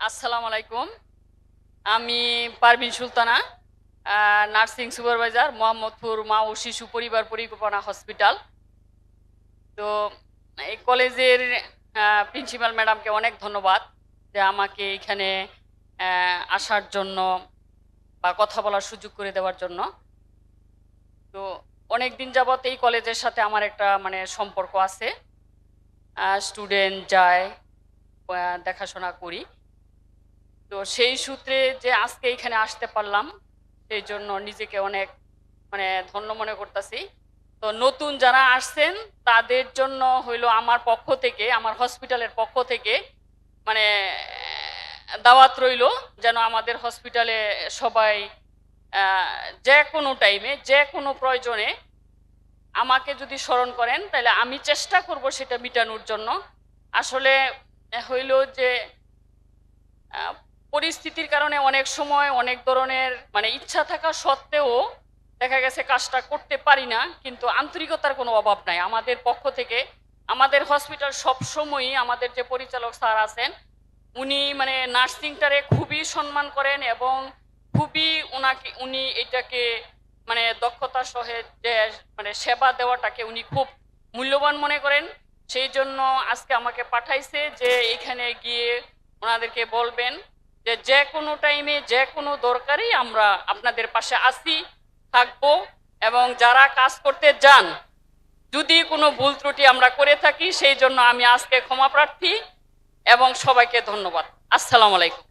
আসসালামু আলাইকুম। আমি পারভিন সুলতানা নার্সিং সুপারভাইজার, মোহাম্মদপুর মা ও শিশু পরিবার পরিকল্পনা হসপিটাল। তো এই কলেজের প্রিন্সিপাল ম্যাডামকে অনেক ধন্যবাদ যে আমাকে এখানে আসার জন্য বা কথা বলার সুযোগ করে দেওয়ার জন্য। তো অনেক দিন যাবত এই কলেজের সাথে আমার একটা মানে সম্পর্ক আছে। স্টুডেন্ট যায় দেখাশোনা করি। তো সেই সূত্রে যে আজকে এখানে আসতে পারলাম, সেই জন্য নিজেকে অনেক মানে ধন্য মনে করতেছি। তো নতুন যারা আসছেন, তাদের জন্য হইল আমার পক্ষ থেকে, আমার হসপিটালের পক্ষ থেকে মানে দাওয়াত রইল যেন আমাদের হসপিটালে সবাই যে কোনো টাইমে যে কোনো প্রয়োজনে আমাকে যদি স্মরণ করেন, তাহলে আমি চেষ্টা করব সেটা মিটানোর জন্য। আসলে হইল যে পরিস্থিতির কারণে অনেক সময় অনেক ধরনের মানে ইচ্ছা থাকা সত্ত্বেও দেখা গেছে কাজটা করতে পারি না, কিন্তু আন্তরিকতার কোনো অভাব নাই। আমাদের পক্ষ থেকে, আমাদের হসপিটাল সবসময়ই আমাদের যে পরিচালক স্যার আছেন, উনি মানে নার্সিংটারে খুবই সম্মান করেন এবং খুবই ওনাকে, উনি এটাকে মানে দক্ষতা সহে যে মানে সেবা দেওয়াটাকে উনি খুব মূল্যবান মনে করেন। সেই জন্য আজকে আমাকে পাঠাইছে যে এখানে গিয়ে ওনাদেরকে বলবেন যে যে কোনো টাইমে যে কোনো দরকারই আমরা আপনাদের পাশে আসি থাকব এবং যারা কাজ করতে যান, যদি কোনো ভুল ত্রুটি আমরা করে থাকি, সেই জন্য আমি আজকে ক্ষমা প্রার্থী এবং সবাইকে ধন্যবাদ। আসসালামু আলাইকুম।